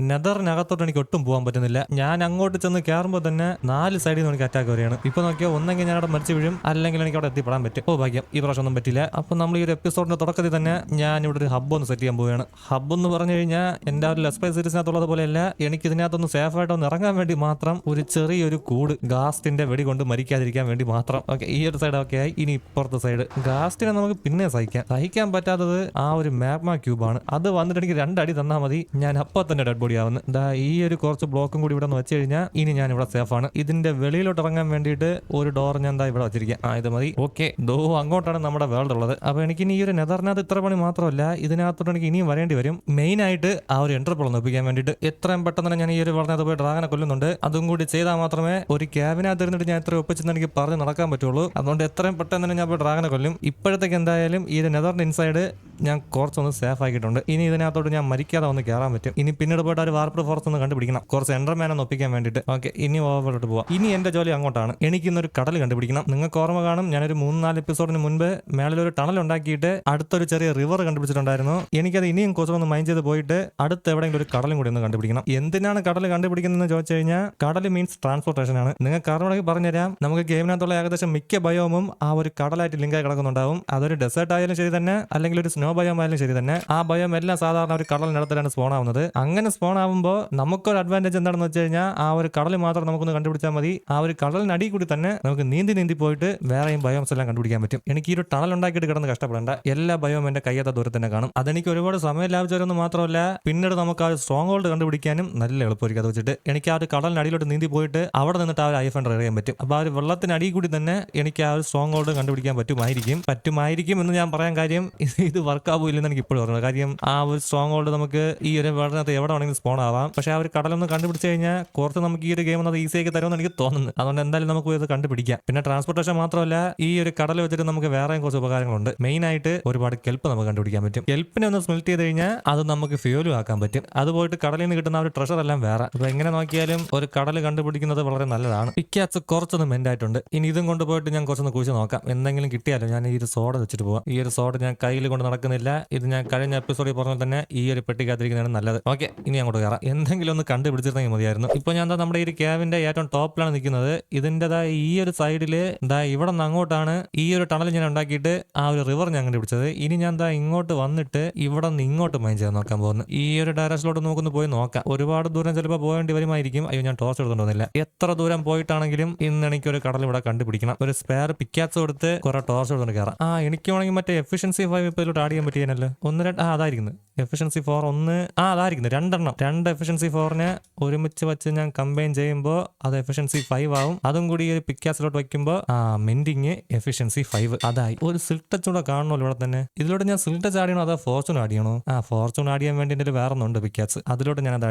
നെതറിനകത്തോട്ട് എനിക്ക് ഒട്ടും പോകാൻ പറ്റുന്നില്ല. ഞാൻ അങ്ങോട്ട് ചെന്ന് കയറുമ്പോൾ തന്നെ നാല് സൈഡിൽ നിന്ന് എനിക്ക് അറ്റാക്ക് വരികയാണ്. ഇപ്പൊ നോക്കിയാൽ ഒന്നെങ്കിൽ ഞാൻ അവിടെ മരിച്ചു വീഴും. അല്ലെങ്കിൽ എനിക്ക് അവിടെ എത്തിപ്പെടാൻ പറ്റും. ഓ ഭാഗ്യം. ഈ പ്രാവശ്യം ഒന്നും പറ്റില്ല അപ്പൊ നമ്മൾ ഈ ഒരു എപ്പിസോഡിന്റെ തുടക്കത്തിൽ തന്നെ ഞാൻ ഇവിടെ ഒരു ഹബ്ബ് ഒന്ന് സെറ്റ് ചെയ്യാൻ പോവുകയാണ്. ഹബ്ബ് എന്ന് പറഞ്ഞു കഴിഞ്ഞാൽ എന്റെ ഒരു ലെസ്പൈ സീരീസിനകത്തുള്ളത് പോലെയല്ല എനിക്ക് ഇതിനകത്തൊന്ന് സേഫ് ആയിട്ട് ഒന്ന് ഇറങ്ങാൻ വേണ്ടി മാത്രം ഒരു ചെറിയൊരു കൂട് ഗാസ്റ്റിന്റെ വെടി കൊണ്ട് മരിക്കാതിരിക്കാൻ വേണ്ടി മാത്രം. ഓക്കെ ഈ ഒരു സൈഡ് ഒക്കെ ആയി. ഇനി ഇപ്പുറത്തെ സൈഡ് ഗാസ്റ്റിനെ നമുക്ക് പിന്നെ സഹിക്കാം. സഹിക്കാൻ പറ്റാത്തത് ആ ഒരു മാഗ്മ ക്യൂബാണ് അത് വന്നിട്ട് എനിക്ക് രണ്ടടി തന്നാൽ മതി. ഞാൻ അപ്പൊ തന്നെ ഡെഡ് എന്താ ദാ ഈ ഒരു കുറച്ച് ബ്ലോക്കും കൂടി ഇവിടെ നിന്ന് വെച്ച് കഴിഞ്ഞാൽ ഇനി ഞാൻ ഇവിടെ സേഫ് ആണ് ഇതിന്റെ വെളിയിലോട്ട് ഇറങ്ങാൻ വേണ്ടിയിട്ട് ഒരു ഡോർ ഞാൻ എന്താ ഇവിടെ വെച്ചിരിക്കാം. ആ ഇത് മതി. ഓക്കെ. ദോ അങ്ങോട്ടാണ് നമ്മുടെ വേൾഡ് ഉള്ളത്. അപ്പൊ എനിക്ക് ഇനി ഈ ഒരു നെതറിനകത്ത് ഇത്ര പണി മാത്രമല്ല ഇതിനകത്തോട്ട് എനിക്ക് ഇനിയും വരേണ്ടി വരും. മെയിൻ ആയിട്ട് ആ ഒരു എൻട്രപ്പോൾ ഒന്ന് ഒപ്പിക്കാൻ വേണ്ടിയിട്ട് എത്രയും പെട്ടെന്ന് തന്നെ ഞാൻ ഈ ഒരു വളർന്നത് പോയി ഡ്രാഗനെ കൊല്ലുന്നുണ്ട്. അതും കൂടി ചെയ്താൽ മാത്രമേ ഒരു ക്യാബിനകത്ത് ഇരുന്നിട്ട് ഞാൻ എത്ര ഒപ്പിച്ചെന്ന് എനിക്ക് പറഞ്ഞു നടക്കാൻ പറ്റുള്ളൂ. അതുകൊണ്ട് എത്രയും പെട്ടെന്ന് തന്നെ ഞാൻ പോയി ഡ്രാഗനെ കൊല്ലും. ഇപ്പോഴത്തേക്ക് എന്തായാലും ഈ ഒരു നെതറിന്റെ ഇൻസൈഡ് ഞാൻ കുറച്ചൊന്ന് സേഫ് ആക്കിയിട്ടുണ്ട്. ഇനി ഇതിനകത്തോട്ട് ഞാൻ മരിക്കാതെ ഒന്ന് കയറാൻ പറ്റും. ഇനി പിന്നീട് പോയിട്ട് ഒരു വാർപ്പ് ഫോറസ്റ്റ് ഒന്ന് കണ്ടുപിടിക്കണം. കുറച്ച് എൻഡർമാനെ ഒപ്പിക്കാൻ വേണ്ടിയിട്ട്. ഓക്കെ ഇനി ഓവറോട്ട് പോവാം. ഇനി എന്റെ ജോലി അങ്ങോട്ടാണ്. എനിക്ക് ഇന്നൊരു കടൽ കണ്ടുപിടിക്കണം. നിങ്ങൾക്ക് ഓർമ്മ കാണും ഞാനൊരു മൂന്ന് നാല് എപ്പിസോഡിന് മുൻപ് മേളിലൊരു ടണൽ ഉണ്ടാക്കിയിട്ട് അടുത്തൊരു ചെറിയ റിവർ കണ്ടുപിടിച്ചിട്ടുണ്ടായിരുന്നു. എനിക്കത് ഇനിയും കുറച്ചൊന്ന് മൈൻഡ് ചെയ്ത് പോയിട്ട് അടുത്ത് എവിടെയെങ്കിലും ഒരു കടലും കൂടി ഒന്ന് കണ്ടുപിടിക്കണം. എന്തിനാണ് കടൽ കണ്ടുപിടിക്കുന്നതെന്ന് ചോദിച്ചു കഴിഞ്ഞാൽ കടൽ മീൻസ് ട്രാൻസ്പോർട്ടേഷൻ ആണ്. നിങ്ങൾക്ക് അറിയണമെങ്കിൽ പറഞ്ഞുതരാം. നമുക്ക് ഗെയിമിനകത്തുള്ള ഏകദേശം മിക്ക ബയോമും ആ ഒരു കടലായിട്ട് ലിങ്കായി കിടക്കുന്നുണ്ടാവും. അതൊരു ഡെസേർട്ട് ആയാലും ശരി തന്നെ അല്ലെങ്കിൽ ഒരു സ്നോ ബയോം ആയാലും ശരി തന്നെ. ആ ബയോം എല്ലാം സാധാരണ ഒരു കടലിനടുത്തിലാണ് സ്പോൺ ആവുന്നത്. അങ്ങനെ സ്പോൺ ആവുമ്പോൾ നമുക്കൊരു അഡ്വാന്റേജ് എന്താണെന്ന് വെച്ച് കഴിഞ്ഞാൽ ആ ഒരു കടൽ മാത്രം നമുക്കൊന്ന് കണ്ടുപിടിച്ചാൽ മതി. ആ ഒരു കടലിനടി കൂടി തന്നെ നമുക്ക് നീന്തി നീന്തി പോയിട്ട് വേറെയും ബയോംസ് എല്ലാം കണ്ടുപിടിക്കാൻ പറ്റും. എനിക്ക് ഈ ഒരു ടണൽ ഉണ്ടാക്കിയിട്ട് കിടന്ന് കഷ്ടപ്പെടേണ്ട. എല്ലാ ബയോം എന്റെ കയ്യത്ത ദൂരം തന്നെ കാണും. അതെനിക്ക് ഒരുപാട് സമയം ലാഭിച്ചവരൊന്നും മാത്രമല്ല പിന്നീട് നമുക്ക് ആ ഒരു സ്ട്രോങ് ഹോൾഡ് കണ്ടുപിടിക്കാനും നല്ല എളുപ്പമായിരിക്കും അത് വെച്ചിട്ട്. എനിക്ക് ആ ഒരു കടലിനടിയിലോട്ട് നീന്തി പോയിട്ട് അവിടെ നിന്നിട്ട് ആ ഒരു ഐഫൺ എറിയാൻ പറ്റും. അപ്പോൾ ആ ഒരു വെള്ളത്തിനടി കൂടി തന്നെ എനിക്ക് ആ ഒരു സ്ട്രോങ് ഹോൾഡ് കണ്ടുപിടിക്കാൻ പറ്റുമായിരിക്കും. പറ്റുമായിരിക്കും എന്ന് ഞാൻ പറയാൻ കാര്യം ഇത് ഇത് വർക്ക് ആവില്ലെന്ന് എനിക്ക് ഇപ്പോഴും അറിയാം കാര്യം ആ ഒരു സ്ട്രോങ് ഹോൾഡ് നമുക്ക് ഈ ഒരു വെള്ളത്തിനകത്ത് എവിടെ വേണമെങ്കിലും സ്പോൺ ആവാം. പക്ഷേ ആ ഒരു കടലൊന്ന് കണ്ടുപിടിച്ച് കഴിഞ്ഞാൽ കുറച്ച് നമുക്ക് ഈ ഒരു ഗെയിം അത് ഈസി ആക്കി തരുമെന്ന് എനിക്ക് തോന്നുന്നു. അതുകൊണ്ട് എന്തായാലും നമുക്ക് ഇത് കണ്ടുപിടിക്കാം. പിന്നെ ട്രാൻസ്പോർട്ടേഷൻ മാത്രമല്ല ഈ ഒരു കടൽ വെച്ചിട്ട് നമുക്ക് വേറെയും കുറച്ച് ഉപകാരങ്ങളുണ്ട്. മെയിൻ ആയിട്ട് ഒരുപാട് കെൽപ്പ് നമുക്ക് കണ്ടുപിടിക്കാൻ പറ്റും. കെൽപ്പിനെ ഒന്ന് സ്മെൽറ്റ് ചെയ്ത് കഴിഞ്ഞാൽ അത് നമുക്ക് ഫ്യൂലും ആക്കാൻ പറ്റും. അത് പോയിട്ട് കടലിൽ നിന്ന് കിട്ടുന്ന ഒരു ട്രഷർ എല്ലാം വേറെ. അപ്പൊ എങ്ങനെ നോക്കിയാലും ഒരു കടൽ കണ്ടുപിടിക്കുന്നത് വളരെ നല്ലതാണ്. പിക്കാച്ച് കുറച്ചൊന്ന് മെന്റ് ആയിട്ടുണ്ട്. ഇനി ഇതും കൊണ്ടുപോയിട്ട് ഞാൻ കുറച്ചൊന്ന് കുഴിച്ച് നോക്കാം. എന്തെങ്കിലും കിട്ടിയാലോ? ഞാൻ ഈ ഒരു സോഡ വെച്ചിട്ട് പോവാം. ഈ ഒരു സോഡ ഞാൻ കയ്യിൽ കൊണ്ട് നടക്കുന്നില്ല. ഇത് ഞാൻ കഴിഞ്ഞ എപ്പിസോഡിൽ പറഞ്ഞ തന്നെ ഈ ഒരു പെട്ടി പെട്ടിക്കകത്തിരിക്കുന്നതാണ് നല്ലത്. ഓക്കെ ഇനി അങ്ങോട്ട് കയറാം. എന്തെങ്കിലും ഒന്ന് കണ്ടുപിടിച്ചിരുന്നെങ്കിൽ മതിയായിരുന്നു. ഇപ്പൊ ഞാൻ എന്താ നമ്മുടെ ഈ ക്യാബിന്റെ ഏറ്റവും ടോപ്പിലാണ് നിൽക്കുന്നത്. ഇതിന്റെതായ ഈ ഒരു സൈഡിൽ എന്താ ഇവിടെ നിന്ന് അങ്ങോട്ടാണ് ഈ ഒരു ടണൽ ഞാൻ ഉണ്ടാക്കിയിട്ട് ആ ഒരു റിവർ ഞാൻ കണ്ടുപിടിച്ചത്. ഇനി ഞാൻ എന്താ ഇങ്ങോട്ട് വന്നിട്ട് ഇവിടെ നിന്ന് ഇങ്ങോട്ട് മൈൻഡ് ചെയ്യാൻ നോക്കാൻ പോകുന്നു. ഈ ഒരു ഡയറക്ഷനിലോട്ട് നോക്കുന്നു പോയി നോക്കാം. ഒരുപാട് ദൂരം ചിലപ്പോൾ പോകേണ്ടി വരുമായിരിക്കും. അയ്യോ ഞാൻ ടോർച്ച് എടുത്തോണ്ട് എത്ര ദൂരം പോയിട്ടാണെങ്കിലും ഇന്ന് എനിക്ക് ഒരു കടൽ ഇവിടെ കണ്ടുപിടിക്കണം. ഒരു സ്പെയർ പിക്കാസ് കൊടുത്ത് കുറെ ടോർച്ച് എടുത്തോണ്ട് കയറാം. ആ എനിക്ക് വേണമെങ്കിൽ മറ്റേ എഫിഷ്യൻസി ഫൈവ് ഇപ്പോൾ ഇതിലോട്ട് ആഡ് ചെയ്യാൻ പറ്റിയല്ലോ ഒന്ന് രണ്ട് ആ അതായിരിക്കുന്നു. എഫിഷ്യൻസി ഫോർ ഒന്ന്. ആ അതായിരിക്കുന്നു. രണ്ടെണ്ണം. രണ്ട് എഫിഷ്യൻസി ഫോറിനെ ഒരുമിച്ച് വെച്ച് ഞാൻ കമ്പൈൻ ചെയ്യുമ്പോൾ അത് എഫിഷ്യൻസി ഫൈവ് ആവും. അതും കൂടി ഒരു പിക്കാസിലോട്ട് വെക്കുമ്പോൾ ആ മെൻഡിങ് എഫിഷ്യൻസി ഫൈവ് അതായി. ഒരു സിൽ ടച്ച് കൂടെ കാണണമല്ലോ ഇവിടെ തന്നെ. ഇതിലൂടെ ഞാൻ സിൽ ടച്ച് ആഡ് ചെയ്യണോ അതോ ഫോർച്യൂൺ ആടിയണോ? ആ ഫോർച്യൂൺ ആടിയാൻ വേണ്ടി എന്റെ വേറെ ഒന്നുണ്ട് പിക്കാസ് അതിലോട്ട് ഞാൻ അത്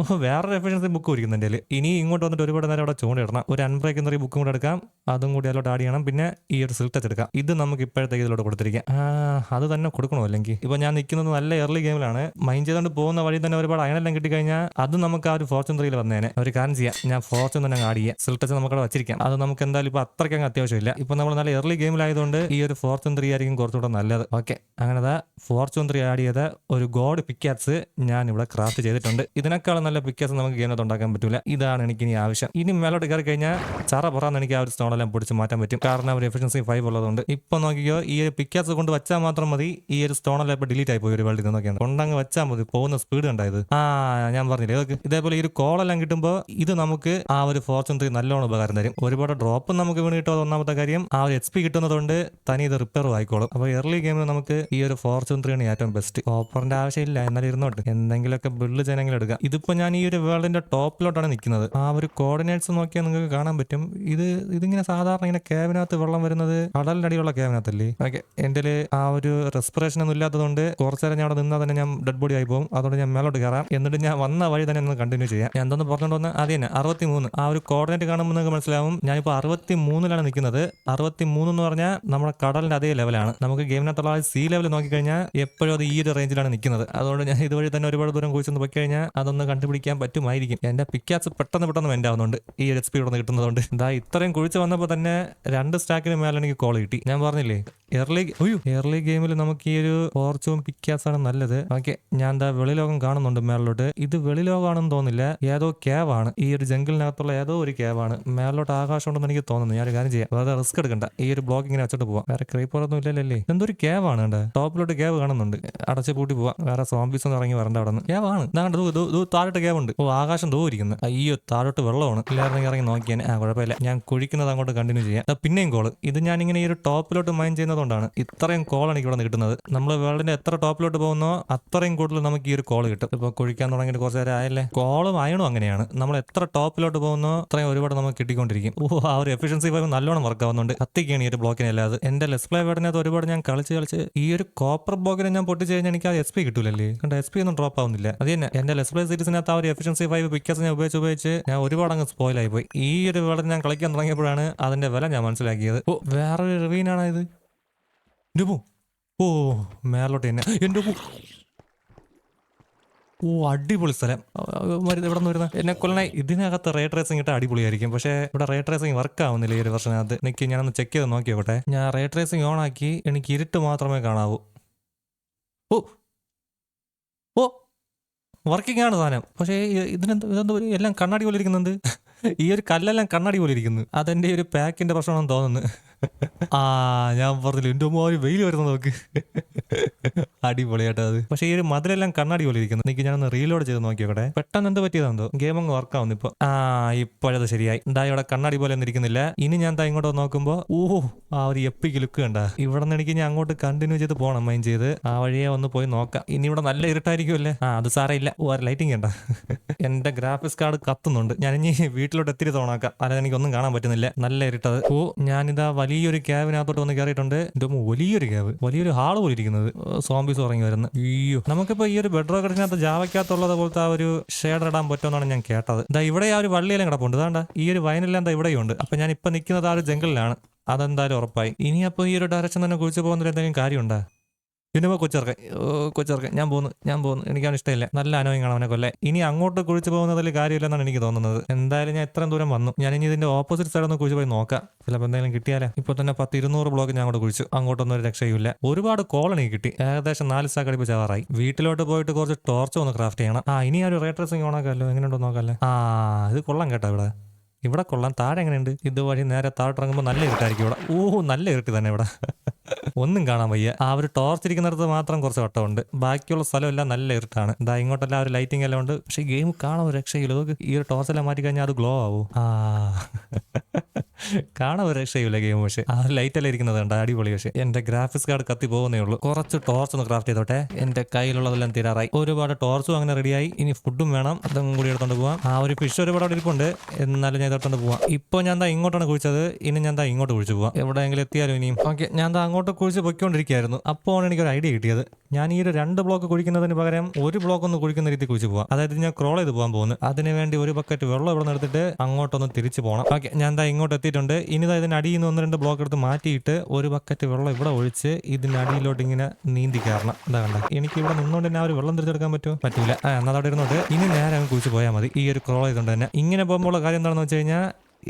ഓ വേറൊരു എഫിഷ്യൻസി ബുക്ക് ഇരിക്കുന്നു എന്റെ ഇനി ഇങ്ങോട്ട് വന്നിട്ട് ഒരുപാട് നേരം അവിടെ ചൂണ്ടിടണം ഒരു അൺബ്രേക്ക് എന്നൊരു ബുക്കും കൂടെ എടുക്കാം. അതും കൂടി അതിലോട്ട് ആഡ് ചെയ്യണം. പിന്നെ ഈ ഒരു സിൽ ടച്ച് എടുക്കാം ഇത് നമുക്ക് ഇപ്പോഴത്തേക്ക് ഇതിലോട്ട് കൊടുത്തിരിക്കാം. അത് തന്നെ കൊടുക്കണോ അല്ലെങ്കിൽ? ഇപ്പൊ ഞാൻ നിൽക്കുന്നത് നല്ല എർലി ഗെയിമിലാണ്. മൈൻ ചെയ്തുകൊണ്ട് പോകുന്ന വഴി തന്നെ ഒരുപാട് അയണെല്ലാം കിട്ടിക്കഴിഞ്ഞാൽ അത് നമുക്ക് ആ ഒരു ഫോർച്യൂൺ ത്രീയിൽ വന്നേനെ. ഒരു കാര്യം ചെയ്യാം. ഞാൻ ഫോർച്യൂൺ തന്നെ ആഡ് ചെയ്യാം. സിൽട്ടച്ച് ടച്ച് നമുക്ക് അവിടെ വെച്ചിരിക്കാം. അത് നമുക്ക് എന്തായാലും ഇപ്പൊ അത്രയ്ക്ക് അങ്ങ് അത്യാവശ്യമില്ല. ഇപ്പൊ നമ്മൾ നല്ല എർലി ഗെയിമിലായതുകൊണ്ട് ഈ ഒരു ഫോർച്യൂൺ ത്രീ ആയിരിക്കും കുറച്ചുകൂടെ നല്ലത്. ഓക്കെ അങ്ങനെ ഫോർച്യൂൺ ത്രീ ആഡ് ചെയ്ത ഒരു ഗോഡ് പിക്കാസ് ഞാൻ ഇവിടെ ക്രാഫ്റ്റ് ചെയ്തിട്ടുണ്ട്. ഇതിനേക്കാളും നല്ല പിക്കാസ് നമുക്ക് ഗെയിമിനകത്ത് ഉണ്ടാക്കാൻ പറ്റില്ല ഇതാണ് എനിക്ക് ഇനി ആവശ്യം. ഇനി മേലോട്ട് കയറി കഴിഞ്ഞാൽ ചറ പുറന്ന് എനിക്ക് ആ ഒരു സ്റ്റോണെല്ലാം പൊടിച്ച് മാറ്റാൻ പറ്റും. കാരണം ഒരു എഫിഷ്യൻസി ഫൈവ് ഉള്ളതുകൊണ്ട്. ഇപ്പൊ നോക്കിയോ ഈ ഒരു പിക്കാസ് കൊണ്ട് വെച്ചാൽ മാത്രം മതി. ഈ ഒരു സ്റ്റോണെല്ലാം ഇപ്പൊ ഡിലീറ്റ് ആയി പോയി ഒരു വേൾഡിൽ നിന്നൊക്കെയാണ് കൊണ്ടങ്ങ് വെച്ചാൽ മതി പോകുന്ന സ്പീഡ് ഉണ്ടായത് ആ ഞാൻ പറഞ്ഞില്ലേ ഇതൊക്കെ ഇതേപോലെ ഈ ഒരു കോളെല്ലാം കിട്ടുമ്പോൾ ഇത് നമുക്ക് ആ ഒരു ഫോർച്യൂൺ ത്രീ നല്ലോണം ഉപകാരം തരും. ഒരുപാട് ഡ്രോപ്പ് നമുക്ക് വീണ് കിട്ടുമോ ഒന്നാമത്തെ കാര്യം. ആ ഒരു എച്ച് പി കിട്ടുന്നതുകൊണ്ട് തനി ഇത് റിപ്പയറും ആയിക്കോളും. അപ്പോൾ എർലി ഗെയിമിൽ നമുക്ക് ഈ ഒരു ഫോർച്യൂൺ ത്രീ ആണ് ഏറ്റവും ബെസ്റ്റ് കോപ്പറിന്റെ ആവശ്യമില്ല എന്നാലും ഇരുന്നോട്ട്. എന്തെങ്കിലുമൊക്കെ ബില്ല് ചെയ്യണമെങ്കിലും എടുക്കാം. ഇതിപ്പോ ഞാൻ ഈ ഒരു വേൾഡിന്റെ ടോപ്പിലോട്ടാണ് നിൽക്കുന്നത്. ആ ഒരു കോർഡിനേറ്റ്സ് നോക്കിയാൽ നിങ്ങൾക്ക് കാണാൻ പറ്റും. ഇത് ഇതിങ്ങനെ സാധാരണ ഇങ്ങനെ ക്യാബിനകത്ത് വെള്ളം വരുന്നത് കടലിന്റെ അടിയുള്ള ക്യാബിനകത്തല്ലേ ഓക്കെ. എന്റെ ആ ഒരു റെസ്പിറേഷൻ ഒന്നും ഇല്ലാത്തതുകൊണ്ട് കുറച്ചു നേരം ഞാൻ അവിടെ നിന്നാൽ തന്നെ ഞാൻ ഡെഡ് ബോഡി ആയി പോകും. അതുകൊണ്ട് ഞാൻ മേലോട്ട് കയറാം. എന്നിട്ട് ഞാൻ വന്ന വഴി തന്നെ ഒന്ന് കണ്ടിന്യൂ ചെയ്യാം. ഞാൻ എന്തെന്ന് പറഞ്ഞുകൊണ്ട് വന്ന? അത് അറുപത്തി മൂന്ന് ആ ഒരു കോർഡിനേറ്റ് കാണുമ്പോൾ നിങ്ങൾക്ക് മനസ്സിലാവും. ഞാനിപ്പോൾ അറുപത്തി മൂന്നിലാണ് നിൽക്കുന്നത്. അറുപത്തി മൂന്ന് എന്ന് പറഞ്ഞാൽ നമ്മുടെ കടലിന്റെ അതേ ലെവലാണ് നമുക്ക് ഗെയിമിനകത്തുള്ള സീ ലെവൽ നോക്കിക്കഴിഞ്ഞാൽ എപ്പോഴും അത് ഈ ഒരു റേഞ്ചിലാണ് നിൽക്കുന്നത്. അതുകൊണ്ട് ഞാൻ ഇതുവഴി തന്നെ ഒരുപാട് ദൂരം കുഴിച്ചൊന്ന് പോയി കഴിഞ്ഞാൽ അതൊന്ന് കണ്ടുപിടിക്കാൻ പറ്റുമായിരിക്കും. എന്റെ പിക്കാസ് പെട്ടെന്ന് പെട്ടെന്ന് വെന്റ് ആവുന്നുണ്ട്. ഈ സ്പീഡ് ഒന്ന് കിട്ടുന്നതുകൊണ്ട്. ഇതാ ഇത്രയും കുഴിച്ച് വന്നപ്പോൾ തന്നെ രണ്ട് സ്റ്റാക്കിന് മേലെ എനിക്ക് കോൾ കിട്ടി. ഞാൻ പറഞ്ഞില്ലേ എർലി അയ്യോ എർലി ഗെയിമിൽ നമുക്ക് ഈ ഒരു ഫോർച്ചും പിക്കാസ് ആണ് നല്ലത്. ഓക്കെ ഞാൻ എന്താ വെളിലോകം കാണുന്നുണ്ട് മേളിലോട്ട്. ഇത് വെളിലോകമാണെന്ന് തോന്നില്ല. ഏതോ ആണ്. ഈ ഒരു ജംഗിളിനകത്തുള്ള ഏതോ ഒരു കേവാണ് മേളിലോട്ട് ആകാശം ഉണ്ടെന്ന് എനിക്ക് തോന്നുന്നു. ഞാൻ കാര്യം ചെയ്യാം. വേറെ റിസ്ക് എടുക്കണ്ട. ഈ ഒരു ബ്ലോക്ക് ഇങ്ങനെ വെച്ചിട്ട് പോവാം. വേറെ ക്രീപ്പർ ഒന്നും ഇല്ലല്ലേ എന്തൊരു കേവാണ് കണ്ടേ? ടോപ്പിലോട്ട് കേവ് കാണുന്നുണ്ട്. അടച്ചു പൂട്ടി പോവാം. വേറെ സോംബീസ് ഒന്നും ഇറങ്ങി വരണ്ട അവിടെ നിന്ന്. കേവാണ് ഇതാണ്ട് താഴോട്ട് കേവുണ്ട് ഓ ആകാശം ദോ ഇരിക്കുന്നു. അയ്യോ താഴോട്ട് വെള്ളമാണ്. എല്ലാവരും ഇറങ്ങി നോക്കിയാൽ ആ കുഴപ്പമില്ല. ഞാൻ കുഴിക്കുന്നത് അങ്ങോട്ട് കണ്ടിന്യൂ ചെയ്യാം. പിന്നെയും കോൾ ഇത് ഞാൻ ഇങ്ങനെ ഈ ഒരു ടോപ്പിലോട്ട് മൈൻ ചെയ്യുന്നതുകൊണ്ടാണ് ഇത്രയും കോളാണ് ഇവിടെ നിന്ന് കിട്ടുന്നത്. നമ്മൾ വേൾഡിന്റെ എത്ര ടോപ്പിലോട്ട് പോകുന്നോ അത്രയും കൂടുതൽ നമുക്ക് ഈ ഒരു കോൾ കിട്ടും. ഇപ്പൊ കുഴിക്കാൻ തുടങ്ങിയിട്ട് കുറച്ച് നേരം ആയല്ലേ? കോളും അയണും അങ്ങനെയാണ്. നമ്മൾ എത്ര ടോപ്പിലോട്ട് പോകുന്നോ അത്രയും ഒരുപാട് നമുക്ക് കിട്ടിക്കൊണ്ടിരിക്കും. ഓ ആ ഒരു എഫിഷ്യൻസി ഫൈവ് നല്ലോണം വർക്ക് ആവുന്നുണ്ട്. കത്തിക്കാണ് ഈ ഒരു ബ്ലോക്കിനെ അല്ലാതെ എന്റെ ലെസ്പ്ലേ വേർഡിനകത്ത് ഒരുപാട് ഞാൻ കളിച്ച് കളിച്ച് ഈ ഒരു കോപ്പർ ബ്ലോക്കിനെ ഞാൻ പൊട്ടിച്ച് കഴിഞ്ഞാൽ എനിക്ക് ആ എസ് പി കിട്ടൂലല്ലേ? കണ്ട എസ് പി ഒന്നും ഡ്രോപ്പ് ആവുന്നില്ല. അത് തന്നെ എന്റെ ലെസ്പ്ലേ സീരീസിനകത്ത് ആ ഒരു എഫിഷ്യൻസി ഫൈവ് പിക്കേഴ്സ് ഞാൻ ഉപയോഗിച്ച് ഉപയോഗിച്ച് ഞാൻ ഒരുപാട് അങ്ങ് സ്പോയിൽ ആയി പോയി. ഈ ഒരു വേർഡ് ഞാൻ കളിക്കാൻ തുടങ്ങിയപ്പോഴാണ് അതിന്റെ വില ഞാൻ മനസ്സിലാക്കിയത്. ഓ വേറൊരു റിവീനാണ് ഇത്? എന്റെ പോ ഓ മേലോട്ട് തന്നെ എന്റെ ഓ അടിപൊളി സ്ഥലം. മരുന്ന് ഇവിടെ നിന്ന് വരുന്ന? എന്നെ കൊല്ലണ. ഇതിനകത്ത് റേ ട്രേസിംഗ് ഇട്ട് അടിപൊളിയായിരിക്കും. പക്ഷേ ഇവിടെ റേ ട്രേസിംഗ് വർക്ക് ആവുന്നില്ല ഈ ഒരു വർഷത്തിനകത്ത് എനിക്ക് ഞാനൊന്ന് ചെക്ക് ചെയ്ത് നോക്കിയോട്ടെ ഞാൻ റേ ട്രേസിംഗ് ഓൺ ആക്കി എനിക്ക് ഇരുട്ട് മാത്രമേ കാണാവൂ. ഓ ഓ വർക്കിംഗ് ആണ് സാധനം. പക്ഷേ ഇതിനെന്ത് ഇതെന്തോ ഒരു എല്ലാം കണ്ണാടി പോലെ ഇരിക്കുന്നുണ്ട്. ഈ ഒരു കല്ലെല്ലാം കണ്ണാടി പോലെ ഇരിക്കുന്നു. അതെന്റെ ഒരു പാക്കിന്റെ പ്രശ്നമാണെന്ന് തോന്നുന്നു. ആ ഞാൻ പറഞ്ഞില്ല എന്റെ ഒരു വെയിൽ വരുന്ന നോക്ക് അടിപൊളിയായിട്ട് അത്. പക്ഷേ ഈ ഒരു മതിലെല്ലാം കണ്ണാടി പോലെ ഇരിക്കുന്നു. എനിക്ക് ഞാനൊന്ന് റീലോഡ് ചെയ്ത് നോക്കിയോട്ടെ പെട്ടെന്ന് എന്ത്? പറ്റിയതാണെന്തോ ഗെയിം അങ്ങ് വർക്ക് ആവുന്നു ഇപ്പൊ. ആ ഇപ്പോഴത് ശരിയായി. എന്താ ഇവിടെ കണ്ണാടി പോലെ ഒന്നും ഇരിക്കുന്നില്ല. ഇനി ഞാൻ എന്താ ഇങ്ങോട്ട് നോക്കുമ്പോ ഓ ആ ഒരു എപ്പിക്ക് ലുക്ക് കണ്ട. ഇവിടെ നിന്ന് എനിക്ക് ഞാൻ അങ്ങോട്ട് കണ്ടിന്യൂ ചെയ്ത് പോകണം മൈൻ ചെയ്ത്. ആ വഴിയെ ഒന്ന് പോയി നോക്കാം. ഇനി ഇവിടെ നല്ല ഇരുട്ടായിരിക്കുമല്ലേ ആ അത് സാരമില്ല. ഓ ലൈറ്റിംഗ് കണ്ട. എന്റെ ഗ്രാഫിക്സ് കാർഡ് കത്തുന്നുണ്ട്. ഞാൻ ഇനി വീട്ടിലോട്ട് എത്തിരി തോണാക്കാം അല്ലാതെ എനിക്കൊന്നും കാണാൻ പറ്റുന്നില്ല. നല്ല ഇരുട്ടത്. ഓ ഞാനിതാ വലിയൊരു ക്യാബിനകത്തോട്ട് വന്ന് കയറിയിട്ടുണ്ട്. എന്റെ വലിയൊരു ക്യാബ്. വലിയൊരു ഹാൾ പോലെ ഇരിക്കുന്നത്. സോംബീസ് ഉറങ്ങി വരുന്നത് അയ്യോ. നമുക്കിപ്പോ ഈ ഒരു ബെഡ് റോക്കറ്റിനകത്ത് ജാവയ്ക്കകത്തുള്ളത് പോലത്തെ ആ ഒരു ഷേഡർ ഇടാൻ പറ്റുമെന്നാണ് ഞാൻ കേട്ടത്. ഇതാ ഇവിടെ ആ ഒരു വള്ളിയെല്ലാം കിടപ്പുണ്ട്. ഇതാണ്ട ഈ ഒരു വയനെല്ലാം എന്താ ഇവിടെയുണ്ട് അപ്പൊ ഞാൻ ഇപ്പൊ നിൽക്കുന്നത് ആ ഒരു ജംഗിളിലാണ്. അതെന്തായാലും ഉറപ്പായി. ഇനി അപ്പൊ ഈ ഒരു ഡയറക്ഷൻ തന്നെ കുഴിച്ചു പോകുന്നതിൽ എന്തെങ്കിലും കാര്യമുണ്ടോ? പിന്നെ കൊച്ചിറക്കൻ ഓ കൊച്ചിറക്കൻ ഞാൻ പോകുന്നു ഞാൻ പോകുന്നു എനിക്ക് ഇഷ്ടമില്ല. നല്ല അനുഭവം അവനെ കൊല്ലേ ഇനി അങ്ങോട്ട് കുഴിച്ചു പോകുന്നതിൽ കാര്യമില്ലെന്നാണ് എനിക്ക് തോന്നുന്നത്. എന്തായാലും ഞാൻ ഇത്രയും ദൂരം വന്നു. ഞാൻ ഇനി ഇതിന്റെ ഓപ്പോസിറ്റ് സൈഡ് ഒന്ന് കുഴിച്ച് പോയി നോക്കാം. ചിലപ്പോൾ എന്തെങ്കിലും കിട്ടിയാലേ. ഇപ്പൊ തന്നെ പത്ത് ഇരുന്നൂറ് ബ്ലോക്ക് ഞാൻ അങ്ങോട്ട് കുഴിച്ചു. അങ്ങോട്ടൊന്നും ഒരു രക്ഷയില്ല ഒരുപാട് എനിക്ക് കിട്ടി. ഏകദേശം നാല് സാക്ക് അടിപ്പ് ചാവാറായി. വീട്ടിലോട്ട് പോയിട്ട് കുറച്ച് ടോർച്ച് ഒന്ന് ക്രാഫ്റ്റ് ചെയ്യണം. ആ ഇനി ഒരു റേട്രസിങ് ഓണാക്കാമല്ലോ എങ്ങനെയുണ്ടോ നോക്കാമല്ലേ? ആ ഇത് കൊള്ളാം കേട്ടോ ഇവിടെ. ഇവിടെ കൊള്ളാം. താഴെ എങ്ങനെയുണ്ട്? ഇതുവഴി നേരെ താഴോട്ടിറങ്ങുമ്പോൾ നല്ല ഇരുട്ടായിരിക്കും ഇവിടെ. ഓ നല്ല ഇരുട്ട് തന്നെ ഇവിടെ. ഒന്നും കാണാൻ വയ്യ. ആ ഒരു ടോർച്ച് ഇരിക്കുന്നിടത്ത് മാത്രം കുറച്ച് വട്ടമുണ്ട്. ബാക്കിയുള്ള സ്ഥലമെല്ലാം നല്ല ഇരുട്ടാണ്. ഇതാ ഇങ്ങോട്ടെല്ലാം ഒരു ലൈറ്റിംഗ് എല്ലാം ഉണ്ട്. പക്ഷേ ഗെയിം കാണാൻ ഒരു രക്ഷയില്ല. ഈ ഒരു ടോർച്ചെല്ലാം മാറ്റി കഴിഞ്ഞാൽ അത് ഗ്ലോ ആവും? ആ. കാണാൻ ഒരു രക്ഷയില്ല ഗെയിം പക്ഷേ. ആ ലൈറ്റ് എല്ലാം ഇരിക്കുന്നത് കണ്ട? അടിപൊളി പക്ഷേ. എന്റെ ഗ്രാഫിക്സ് കാർഡ് കത്തി പോകുന്നേ ഉള്ളൂ. കുറച്ച് ടോർച്ച് ഒന്ന് ക്രാഫ്റ്റ് ചെയ്തോട്ടെ. എന്റെ കയ്യിലുള്ളതെല്ലാം തീരാറായി. ഒരുപാട് ടോർച്ചും അങ്ങനെ റെഡിയായി ഇനി ഫുഡും വേണം. അതും കൂടി എടുത്തോണ്ട് പോവാം. ആ ഒരു ഫിഷ് ഒരുപാട് അവിടെ ഇരിപ്പുണ്ട്. എന്നാലും ഞാൻ എടുത്തോണ്ട് പോവാം. ഇപ്പോൾ ഞാൻ ദാ ഇങ്ങോട്ടാണ് കുഴിച്ചത്. ഇനി ഞാൻ ദാ ഇങ്ങോട്ട് കുഴിച്ചു പോവാം. എവിടെയെങ്കിലും എത്തിയാലും ഇനിയും. ഓക്കെ ഞാൻ ദാ അങ്ങോട്ട് കുഴിച്ച് പൊയ്ക്കൊണ്ടിരിക്കുകയായിരുന്നു. അപ്പോൾ എനിക്കൊരു ഐഡിയ കിട്ടിയത്. ഞാൻ ഈ ഒരു രണ്ട് ബ്ലോക്ക് കുഴിക്കുന്നതിന് പകരം ഒരു ബ്ലോക്ക് ഒന്ന് കുഴിക്കുന്ന രീതി കുഴിച്ച് പോവാം. അതായത് ഞാൻ ക്രോൾ ചെയ്ത് പോകാൻ പോകുന്നു അതിനുവേണ്ടി ഒരു ബക്കറ്റ് വെള്ളം ഇവിടെ നിന്ന് എടുത്തിട്ട് അങ്ങോട്ടൊന്ന് തിരിച്ചു പോകണം ഓക്കെ ഞാൻ ദാ ഇങ്ങോട്ട് എത്തിയിട്ടുണ്ട് ഇനി ഇതിന്റെ അടിയിൽ നിന്ന് ഒന്ന് രണ്ട് ബ്ലോക്ക് എടുത്ത് മാറ്റിയിട്ട് ഒരു ബക്കറ്റ് വെള്ളം ഇവിടെ ഒഴിച്ച് ഇതിന്റെ അടിയിലോട്ട് ഇങ്ങനെ നീന്തി കയറണം. ഇതാ കണ്ട? എനിക്ക് ഇവിടെ നിന്നുകൊണ്ട് തന്നെ ആ ഒരു വെള്ളം തിരിച്ചെടുക്കാൻ പറ്റുമോ? പറ്റൂല. ആ എന്നാൽ അവിടെ ഇരുന്നോട്ട്. ഇനി നേരെ അങ്ങ് കുഴിച്ച് പോയാൽ മതി. ഈ ഒരു ക്രോൾ ചെയ്തുകൊണ്ട് തന്നെ. ഇങ്ങനെ പോകുമ്പോൾ കാര്യം എന്താണെന്ന് വെച്ച് കഴിഞ്ഞാൽ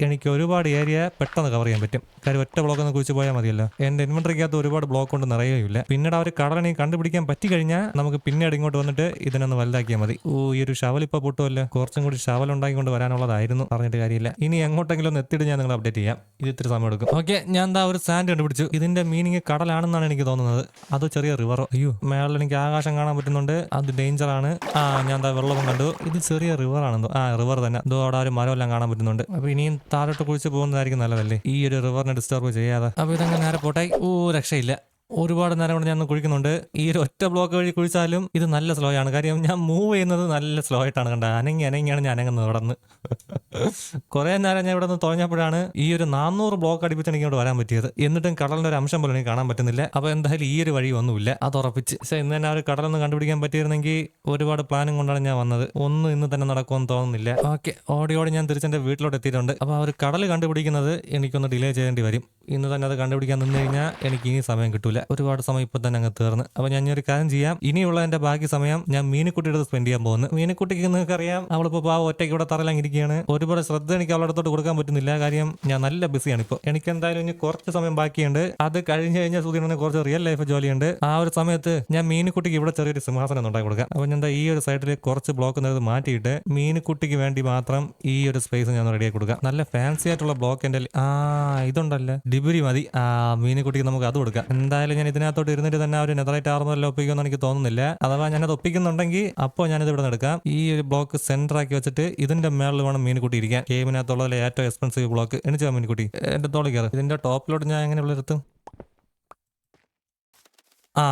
എനിക്ക് ഒരുപാട് ഏരിയ പെട്ടെന്ന് കവർ ചെയ്യാൻ പറ്റും. കാര്യം ഒറ്റ ബ്ലോക്ക് ഒന്ന് കുഴിച്ച് പോയാൽ മതിയല്ലോ. എന്റെ ഇൻവെന്ററിക്കകത്ത് ഒരുപാട് ബ്ലോക്ക് കൊണ്ട് നിറയുകയില്ല പിന്നീട് ആ ഒരു കടലണി കണ്ടുപിടിക്കാൻ പറ്റി കഴിഞ്ഞാൽ നമുക്ക് പിന്നീട് ഇങ്ങോട്ട് വന്നിട്ട് ഇതിനൊന്ന് വലുതാക്കിയാൽ മതി. ഓ ഈ ഒരു ഷവൽ ഇപ്പൊ പൊട്ടുമല്ലോ കുറച്ചും കൂടി ഷവൽ ഉണ്ടാക്കിക്കൊണ്ട് വരാനുള്ളതായിരുന്നു. പറഞ്ഞിട്ട് കാര്യമില്ല. ഇനി എങ്ങോട്ടെങ്കിലും ഒന്ന് എത്തിയിട്ട് ഞാൻ നിങ്ങൾ അപ്ഡേറ്റ് ചെയ്യാം. ഇത് ഇത്തിരി സമയം എടുക്കും. ഓക്കെ ഞാൻ എന്താ ഒരു സാൻഡ് കണ്ടുപിടിച്ചു. ഇതിന്റെ മീനിങ് കടലാണെന്നാണ് എനിക്ക് തോന്നുന്നത്. അത് ചെറിയ റിവറോ അയ്യോ മേളിൽ എനിക്ക് ആകാശം കാണാൻ പറ്റുന്നുണ്ട്. അത് ഡേഞ്ചർ ആണ്. ആ ഞാൻ എന്താ വെള്ളവും കണ്ടു. ഇത് ചെറിയ റിവർ ആണെന്തോ. ആ റിവർ തന്നെ. ഇതോ അവിടെ ഒരു മരം എല്ലാം കാണാൻ പറ്റുന്നുണ്ട്. അപ്പൊ ഇനിയും താഴോട്ട് കുഴിച്ച് പോകുന്നതായിരിക്കും നല്ലതല്ലേ? ഈ ഒരു റിവറിനെ ഡിസ്റ്റർബ് ചെയ്യാതെ. അപ്പൊ ഇതങ്ങനെ നേരെ പോട്ടെ. ഓ രക്ഷയില്ല. ഒരുപാട് നേരം കൊണ്ട് ഞാൻ കുഴിക്കുന്നുണ്ട്. ഈ ഒരു ഒറ്റ ബ്ലോക്ക് വഴി കുഴിച്ചാലും ഇത് നല്ല സ്ലോ ആണ്. കാര്യം ഞാൻ മൂവ് ചെയ്യുന്നത് നല്ല സ്ലോ ആയിട്ടാണ് കണ്ടത്. അനങ്ങി അനങ്ങിയാണ് ഞാൻ അനങ്ങുന്നത് ഇവിടെ നിന്ന്. കുറെ നേരം ഞാൻ ഇവിടെ നിന്ന് തുഴഞ്ഞപ്പോഴാണ് ഈ ഒരു നാനൂറ് ബ്ലോക്ക് അടിപ്പിച്ച് എനിക്ക് ഇവിടെ വരാൻ പറ്റിയത്. എന്നിട്ടും കടലിന്റെ ഒരു അംശം പോലും എനിക്ക് കാണാൻ പറ്റുന്നില്ല. അപ്പോൾ എന്തായാലും ഈ ഒരു വഴി ഒന്നുമില്ല. അത് ഉറപ്പിച്ച്. പക്ഷേ ഇന്ന് തന്നെ ആ ഒരു കടലൊന്ന് കണ്ടുപിടിക്കാൻ പറ്റിയിരുന്നെങ്കിൽ ഒരുപാട് പ്ലാനും കൊണ്ടാണ് ഞാൻ വന്നത്. ഒന്നും ഇന്ന് തന്നെ നടക്കുമെന്ന് തോന്നുന്നില്ല. ഓക്കെ. ഓടിയോടെ ഞാൻ തിരിച്ചെന്റെ വീട്ടിലോട്ട് എത്തിയിട്ടുണ്ട്. അപ്പോൾ ആ ഒരു കടൽ കണ്ടുപിടിക്കുന്നത് എനിക്കൊന്ന് ഡിലേ ചെയ്യേണ്ടി വരും. ഇന്ന് തന്നെ അത് കണ്ടുപിടിക്കാൻ നിന്ന് കഴിഞ്ഞാൽ എനിക്ക് ഇനി സമയം കിട്ടൂല. പോവില്ല ഒരുപാട് സമയം ഇപ്പൊ തന്നെ അങ്ങ് തീർന്ന്. അപ്പൊ ഞാൻ ഒരു കാര്യം ചെയ്യാം. ഇനിയുള്ള എന്റെ ബാക്കി സമയം ഞാൻ മീനുക്കുട്ടിയുടെ സ്പെൻഡ് ചെയ്യാൻ പോകുന്നു. മീനിക്കുട്ടിക്ക് നിങ്ങൾക്ക് അറിയാം അവളിപ്പോ പാവ ഒറ്റയ്ക്ക് ഇവിടെ തറയിലങ്ങിരിക്കുകയാണ്. ഒരുപാട് ശ്രദ്ധ എനിക്ക് അടുത്തോട്ട് കൊടുക്കാൻ പറ്റുന്നില്ല. കാര്യം ഞാൻ നല്ല ബിസിയാണ് ഇപ്പോൾ എനിക്ക് എന്തായാലും ഇനി കുറച്ച് സമയം ബാക്കിയുണ്ട്. അത് കഴിഞ്ഞ് കഴിഞ്ഞാൽ സൂര്യനെ കുറച്ച് റിയൽ ലൈഫ് ജോലിയുണ്ട്. ആ ഒരു സമയത്ത് ഞാൻ മീനിക്കുട്ടിക്ക് ഇവിടെ ചെറിയൊരു സിംഹാസനം ഉണ്ടാക്കി കൊടുക്കാം. അപ്പോൾ ഞാൻ ഈ ഒരു സൈഡിൽ കുറച്ച് ബ്ലോക്ക് നേരത്തെ മാറ്റിയിട്ട് മീനിക്കുട്ടിക്ക് വേണ്ടി മാത്രം ഈ ഒരു സ്പേസ് ഞാൻ റെഡിയാക്കി കൊടുക്കാം. നല്ല ഫാൻസി ആയിട്ടുള്ള ബ്ലോക്ക് എന്റെ ആ ഇതുണ്ടല്ലേ. ഡിബിരി മതി. ആ മീനിക്കുട്ടിക്ക് നമുക്ക് അത് കൊടുക്കാം. എന്തായാലും ഞാൻ ഇതിനകത്തോട്ട് ഇരുന്നിട്ട് തന്നെ ഒരു നെതറൈറ്റ് ആർമറെല്ലാം ഒപ്പിക്കുമെന്ന് എനിക്ക് തോന്നുന്നില്ല. അഥവാ ഞാനത് ഒപ്പിക്കുന്നുണ്ടെങ്കിൽ അപ്പോൾ ഞാനിത് ഇവിടെ എടുക്കാം ഈ ഒരു ബ്ലോക്ക് സെന്റർ ആക്കി വെച്ചിട്ട് ഇതിന്റെ മേളിൽ വേണം മീൻകുട്ടി ഇരിക്കാൻ. ഗെയിമിനകത്തുള്ള ഏറ്റവും എക്സ്പെൻസീവ് ബ്ലോക്ക് എണിച്ചാ മീൻകുട്ടി? എന്റെ തോളി കയറി. ഇതിന്റെ ടോപ്പിലോട്ട് ഞാൻ എങ്ങനെ ഉള്ളിടത്തും ആ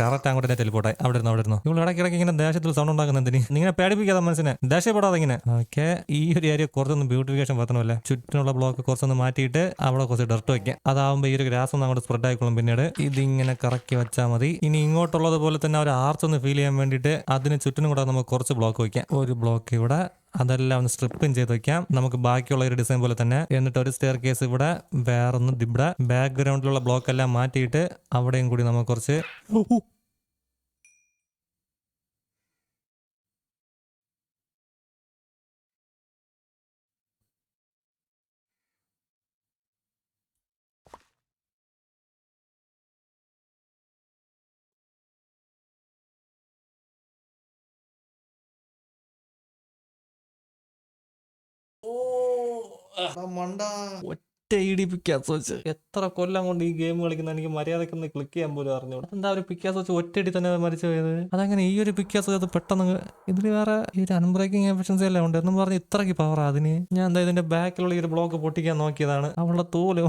കറക്റ്റ് അങ്ങോട്ട് തന്നെ അവിടെ ഇരുന്നു അവിടെ ഇരുന്നു. നിങ്ങൾ ഇടയ്ക്കിടയ്ക്ക് ഇങ്ങനെ ദേശത്തിൽ സൗണ്ട് ഉണ്ടാക്കുന്ന എന്തിന്? നിങ്ങനെ പേടിപ്പിക്കാതെ മനസ്സിനെ. ദേഷ്യപ്പെടാതെ ഇങ്ങനെ. ഓക്കെ. ഈ ഒരു ഏരിയ കുറച്ചൊന്ന് ബ്യൂട്ടിഫിക്കേഷൻ വരുത്തണമല്ലേ? ചുറ്റിനുള്ള ബ്ലോക്ക് കുറച്ചൊന്ന് മാറ്റിയിട്ട് അവിടെ കുറച്ച് ഡർട്ട് വെക്കാം. അതാവുമ്പോൾ ഈ ഒരു ഗ്രാസ് ഒന്ന് അങ്ങോട്ട് സ്പ്രെഡ് ആയിക്കോളും പിന്നീട്. ഇതിങ്ങനെ കറക്കി വെച്ചാൽ മതി. ഇനി ഇങ്ങോട്ടുള്ളത് പോലെ തന്നെ ഒരു ആർച്ച് ഒന്ന് ഫീൽ ചെയ്യാൻ വേണ്ടിയിട്ട് അതിന് ചുറ്റിനും കൂടെ നമുക്ക് കുറച്ച് ബ്ലോക്ക് വെക്കാം. ഒരു ബ്ലോക്ക് ഇവിടെ അതെല്ലാം ഒന്ന് സ്ട്രിപ്പും ചെയ്ത് വെക്കാം. നമുക്ക് ബാക്കിയുള്ള ഒരു ഡിസൈൻ പോലെ തന്നെ എന്നിട്ട് ഒരു സ്റ്റെയർ കേസ് ഇവിടെ വേറൊന്ന് ഇവിടെ. ബാക്ക്ഗ്രൗണ്ടിലുള്ള ബ്ലോക്ക് എല്ലാം മാറ്റിയിട്ട് അവിടെയും കൂടി നമുക്ക് കുറച്ച് മണ്ട. ഒറ്റ പിക്കാസ് വെച്ച് എത്ര കൊല്ലം കൊണ്ട് ഈ ഗെയിം കളിക്കുന്ന എനിക്ക് മര്യാദയ്ക്ക് ഒന്ന് ക്ലിക്ക് ചെയ്യാൻ പോലും അറിഞ്ഞു എന്താ ഒരു പിക്കാസ് വെച്ച് ഒറ്റയടി തന്നെ മരിച്ചു പോയത്? അതങ്ങനെ ഈ ഒരു പിക്കാസ് അത് പെട്ടെന്ന് ഇതിൽ വേറെ ഈ ഒരു അൺബ്രേക്കിംഗ് എഫിഷ്യൻസി എല്ലാം ഉണ്ട്. എന്നും പറഞ്ഞ് ഇത്രയ്ക്ക് പവർ അതിന്? ഞാൻ എന്താ ഇതിന്റെ ബാക്കിലുള്ള ഈ ഒരു ബ്ലോക്ക് പൊട്ടിക്കാൻ നോക്കിയതാണ്. അവളുടെ തോൽ.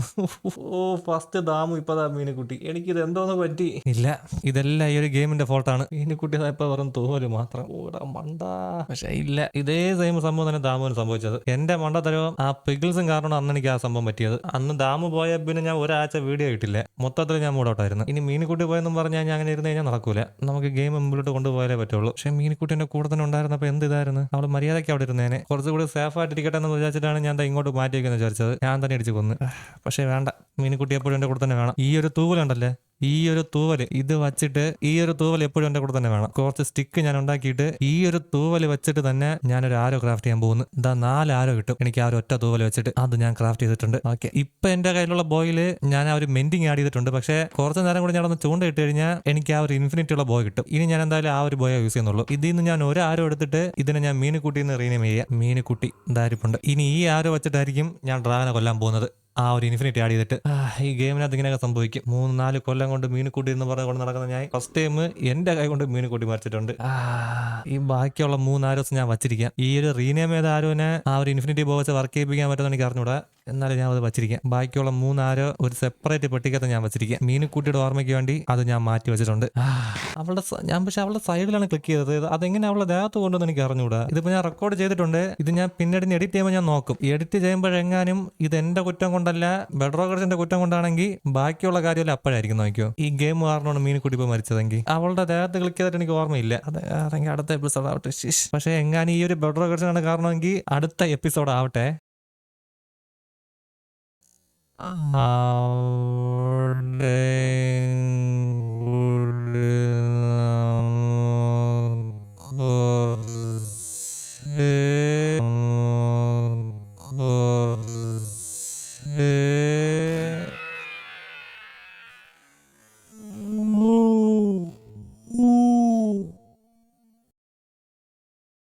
ഓ ഫസ്റ്റ് ദാമു ഇപ്പതാ എനിക്ക് എനിക്കിത് എന്തോന്ന് പറ്റി? ഇല്ല ഇതെല്ലാം ഈ ഒരു ഗെയിമിന്റെ ഫോൾട്ടാണ് മീനുക്കുട്ടി ഇപ്പൊ വെറും തോൽ മാത്രം. ഓടാ മണ്ട. പക്ഷെ ഇല്ല. ഇതേ സെയിം സംഭവം തന്നെ ദാമുവിന് സംഭവിച്ചത്. എന്റെ മണ്ടത്തരവും ആ പിഗിൾസും കാരണം അന്ന് എനിക്ക് ആ സംഭവം പറ്റിയത്. അന്ന് ദാമു പോയ പിന്നെ ഞാൻ ഒരാഴ്ച വീഡിയോ ഇട്ടില്ല. മൊത്തത്തിൽ ഞാൻ മൂടോട്ടായിരുന്നു. ഇനി മീനിക്കുട്ടി പോയെന്നും പറഞ്ഞാൽ ഞാൻ അങ്ങനെ ഇരുന്ന് കഴിഞ്ഞാൽ നടക്കൂല. നമുക്ക് ഗെയിം മുമ്പിലോട്ട് കൊണ്ടുപോയാലേ പറ്റുള്ളൂ. പക്ഷേ മീനിക്കുട്ടി എന്റെ കൂടെ തന്നെ ഉണ്ടായിരുന്നപ്പോൾ എന്ത് ഇതായിരുന്നു? അവൾ മര്യാദയ്ക്ക് അവിടെ ഇരുന്നേനെ. കുറച്ചുകൂടി സേഫ് ആയിട്ട് ഇരിക്കട്ടെ എന്ന് വിചാരിച്ചിട്ടാണ് ഞാൻ ഇങ്ങോട്ട് മാറ്റി വെക്കുന്നത് വിചാരിച്ചത്. ഞാൻ തന്നെ ഇടിച്ച് കൊന്ന്. പക്ഷേ വേണ്ട. മീനിക്കുട്ടി എപ്പോഴും എന്റെ കൂടെ തന്നെ വേണം. ഈ ഒരു തൂവലുണ്ടല്ലേ? ഈ ഒരു തൂവൽ ഇത് വച്ചിട്ട് ഈ ഒരു തൂവൽ എപ്പോഴും എന്റെ കൂടെ തന്നെ വേണം. കുറച്ച് സ്റ്റിക്ക് ഞാൻ ഉണ്ടാക്കിയിട്ട് ഈ ഒരു തൂവൽ വെച്ചിട്ട് തന്നെ ഞാൻ ഒരു ആരോ ക്രാഫ്റ്റ് ചെയ്യാൻ പോകുന്നു. ഇതാ നാല് ആരോ കിട്ടും. എനിക്ക് ആ ഒരു ഒറ്റ തൂവൽ വെച്ചിട്ട് അത് ഞാൻ ക്രാഫ്റ്റ് ചെയ്തിട്ടുണ്ട്. ഓക്കെ ഇപ്പൊ എന്റെ കയ്യിലുള്ള ബോയിൽ ഞാൻ ആ ഒരു മെന്റിങ് ആഡ് ചെയ്തിട്ടുണ്ട്. പക്ഷേ കുറച്ച് നേരം കൂടി ഞാനൊന്ന് ചൂണ്ട ഇട്ട് കഴിഞ്ഞാൽ എനിക്ക് ആ ഒരു ഇൻഫിനിറ്റി ഉള്ള ബോയ് കിട്ടും. ഇനി ഞാൻ എന്തായാലും ആ ഒരു ബോയ യൂസ് ചെയ്യുന്നുള്ളൂ. ഇതിൽ നിന്ന് ഞാൻ ഒരു ആരോ എടുത്തിട്ട് ഇതിനെ ഞാൻ മീനുകുട്ടി എന്ന് റീനെയിം ചെയ്യാം. മീനുക്കുട്ടി ഇതായിരിപ്പുണ്ട് ഇനി ഈ ആരോ വെച്ചിട്ടായിരിക്കും ഞാൻ ഡ്രാഗനെ കൊല്ലാൻ പോകുന്നത്. ആ ഒരു ഇൻഫിനിറ്റി ആഡ് ചെയ്തിട്ട് ഈ ഗെയിമിനകത്ത് ഇങ്ങനെയൊക്കെ സംഭവിക്കും. മൂന്ന് നാല് കൊല്ലം കൊണ്ട് മീനുക്കുട്ടി എന്ന് പറഞ്ഞ് കൊണ്ട് നടക്കുന്ന ഞാൻ ഫസ്റ്റ് ടൈം എന്റെ കൈ കൊണ്ട് മീനുക്കുട്ടി മരിച്ചിട്ടുണ്ട് ആ, ഈ ബാക്കിയുള്ള മൂന്നാൽ ദിവസം ഞാൻ വച്ചിരിക്കാം. ഈ ഒരു റീനേം ചെയ്ത ആരോനെ ആ ഒരു ഇൻഫിനിറ്റി ബോ വെച്ച് വർക്ക് ചെയ്യിപ്പിക്കാൻ പറ്റുമെന്ന് എനിക്ക് അറിഞ്ഞൂടാ. എന്നാലും ഞാൻ അത് വച്ചിരിക്കാം. ബാക്കിയുള്ള മൂന്നാരോ ഒരു സെപ്പറേറ്റ് പെട്ടിക്കകത്ത് ഞാൻ വച്ചിരിക്കാം. മീനുക്കുട്ടിയുടെ ഓർമ്മയ്ക്ക് വേണ്ടി അത് ഞാൻ മാറ്റി വെച്ചിട്ടുണ്ട്. അവളുടെ ഞാൻ പക്ഷെ അവളുടെ സൈഡിലാണ് ക്ലിക്ക് ചെയ്തത്. അതെങ്ങനെ അവളുടെ ദേഹത്ത് കൊണ്ടുവന്ന് എനിക്ക് അറിഞ്ഞൂടാ. ഇതിപ്പോ ഞാൻ റെക്കോർഡ് ചെയ്തിട്ടുണ്ട്. ഇത് ഞാൻ പിന്നീട് എഡിറ്റ് ചെയ്യുമ്പോൾ ഞാൻ നോക്കും. എഡിറ്റ് ചെയ്യുമ്പോഴെങ്ങാനും ഇത് എന്റെ കുറ്റം കൊണ്ടല്ല ബെഡ്രോഗർസിന്റെ കുറ്റം കൊണ്ടാണെങ്കിൽ ബാക്കിയുള്ള കാര്യമല്ല അപ്പോഴായിരിക്കും നോക്കിയോ? ഈ ഗെയിം കാരണമാണ് മീനുക്കുട്ടി ഇപ്പോൾ മരിച്ചതെങ്കിൽ അവളുടെ ദേഹത്ത് കളിക്കാതായിട്ട് എനിക്ക് ഓർമ്മയില്ല. അത് അതെങ്കിൽ അടുത്ത എപ്പിസോഡ് ആവട്ടെ. പക്ഷേ എങ്ങാനും ഈ ഒരു ബെഡ്രോഗർസിനാണ് കാരണമെങ്കിൽ അടുത്ത എപ്പിസോഡ് ആവട്ടെ.